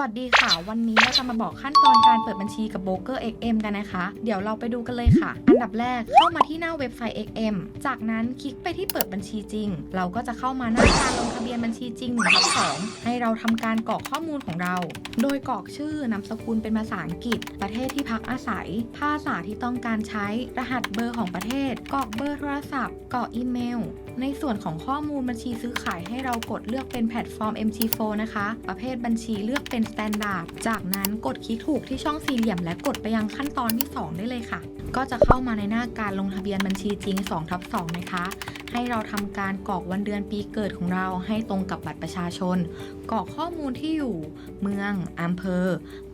วัสดีค่ะ วันนี้เราจะมาบอกขั้นตอนการเปิดบัญชีกับ b r o k e r XM กันนะคะ เดี๋ยวเราไปดูกันเลยค่ะ อันดับแรกเข้ามาที่หน้าเว็บไซต์ XM จากนั้นคลิกไปที่เปิดบัญชีจริง เราก็จะเข้ามาหน้าการลงทะเบียนบัญชีจริง1ทับ2ให้เราทำการกรอกข้อมูลของเรา โดยกรอกชื่อนามสกุลเป็นภาษาอังกฤษ ประเทศที่พักอาศัย ภาษาที่ต้องการใช้ รหัสเบอร์ของประเทศ กรอกเบอร์โทรศัพท์ กรอกอีเมล ในส่วนของข้อมูลบัญชีซื้อขายให้เรากดเลือกเป็นแพลตฟอร์ม MT4 นะคะ ประเภทบัญชีเลือกเป็นสแตนดาร์ดจากนั้นกดคลิกถูกที่ช่องสี่เหลี่ยม และกดไปยังขั้นตอนที่ 2 ได้เลยค่ะ ก็จะเข้ามาในหน้าการลงทะเบียนบัญชีจริง2ทับ2นะคะ ให้เราทำการกรอกวันเดือนปีเกิดของเราให้ตรงกับบัตรประชาชน กรอกข้อมูลที่อยู่ เมืองอำเภอ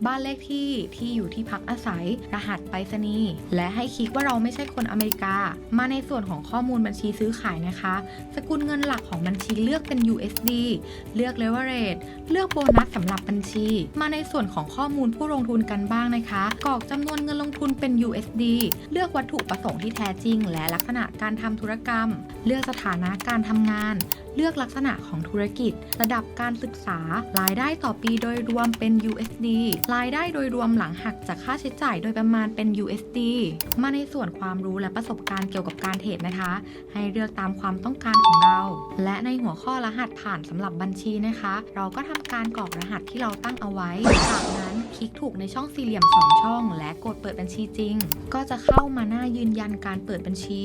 บ้านเลขที่ที่อยู่ที่พักอาศัย รหัสไปรษณีย์และให้คลิกว่าเราไม่ใช่คนอเมริกา มาในส่วนของข้อมูลบัญชีซื้อขายนะคะ สกุลเงินหลักของบัญชีเลือกเป็น USD เลือก leverage เลือกโบนัสสำหรับบัญชี มาในส่วนของข้อมูลผู้ลงทุนกันบ้างนะคะกรอกจำนวนเงินลงทุนเป็น USD เลือกวัตถุประสงค์ที่แท้จริง และลักษณะการทำธุรกรรม เลือกสถานะการทำงาน เลือกลักษณะของธุรกิจ ระดับการศึกษารายได้ต่อปีโดยรวมเป็น USD รายได้โดยรวมหลังหักจากค่าใช้จ่ายโดยประมาณเป็น USD มาในส่วนความรู้และประสบการณ์เกี่ยวกับการเทรดนะคะ ให้เลือกตามความต้องการของเรา และในหัวข้อรหัสผ่านสำหรับบัญชีนะคะ เราก็ทำการกรอกรหัสที่เราตั้งเอาไว้ จากนั้นคลิกถูกในช่องสี่เหลี่ยม 2 ช่อง และกดเปิดบัญชีจริง ก็จะเข้ามาหน้ายืนยันการเปิดบัญชี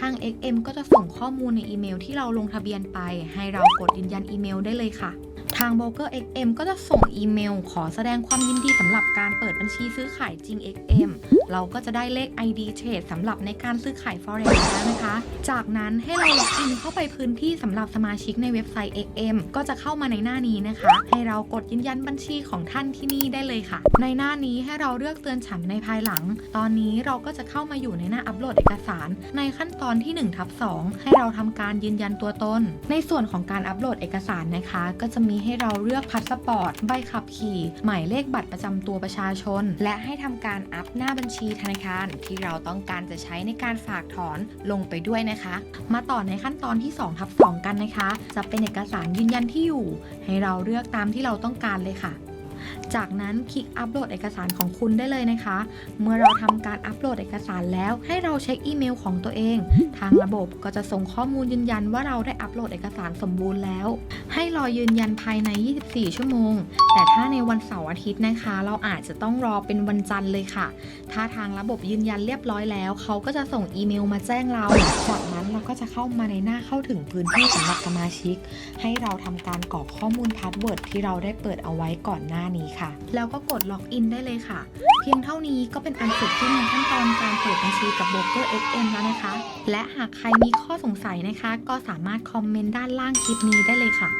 ทาง XM ก็จะส่งข้อมูลในอีเมลที่เราลงทะเบียนไป ให้เรากดยืนยันอีเมลได้เลยค่ะ ทาง b r o k e r XM ก็จะส่งอีเมล ขอแสดงความยินดีสำหรับการเปิดบัญชีซื้อขายจริง XM เราก็จะได้เลข ID Trade สำหรับในการซื้อขาย Forex แล้วนะคะ จากนั้นให้เราล็อกอินเข้าไปพื้นที่สำหรับสมาชิกในเว็บไซต์ XM ก็จะเข้ามาในหน้านี้นะคะ ให้เรากดยืนยันบัญชีของท่านที่นี่ได้เลยค่ะ ในหน้านี้ให้เราเลือกเตือนฉันในภายหลัง ตอนนี้เราก็จะเข้ามาอยู่ในหน้าอัปโหลดเอกสาร ในขั้นตอนที่1ทับ2ให้เราทำการยืนยันตัวตน ในส่วนของการอัปโหลดเอกสารนะคะ ก็จะมีให้เราเลือกพาสปอร์ตใบขับขี่หมายเลขบัตรประจำตัวประชาชน และให้ทำการอัพหน้าบัญชีธนาคารที่เราต้องการจะใช้ในการฝากถอนลงไปด้วยนะคะ มาต่อในขั้นตอนที่2ทับ2กันนะคะ จะเป็นเอกสารยืนยันที่อยู่ ให้เราเลือกตามที่เราต้องการเลยค่ะ จากนั้นคลิกอัปโหลดเอกสารของคุณได้เลยนะคะ เมื่อเราทำการอัปโหลดเอกสารแล้ว ให้เราเช็คอีเมลของตัวเอง ทางระบบก็จะส่งข้อมูลยืนยันว่าเราได้อัปโหลดเอกสารสมบูรณ์แล้ว ให้รอยืนยันภายใน 24 ชั่วโมง แต่ถ้าในวันเสาร์อาทิตย์นะคะ เราอาจจะต้องรอเป็นวันจันทร์เลยค่ะ ถ้าทางระบบยืนยันเรียบร้อยแล้ว เขาก็จะส่งอีเมลมาแจ้งเรา จากนั้นเราก็จะเข้ามาในหน้าเข้าถึงพื้นที่สำหรับสมาชิก ให้เราทำการกรอกข้อมูลพาสเวิร์ดที่เราได้เปิดเอาไว้ก่อนหน้านี้ค่ะ แล้วก็กดล็อกอินได้เลยค่ะ เพียงเท่านี้ก็เป็นอันเสร็จที่ในขั้นตอนการเปิดบัญชีกับโบรกเกอร์ XM แล้วนะคะ และหากใครมีข้อสงสัยนะคะ ก็สามารถคอมเมนต์ด้านล่างคลิปนี้ได้เลยค่ะ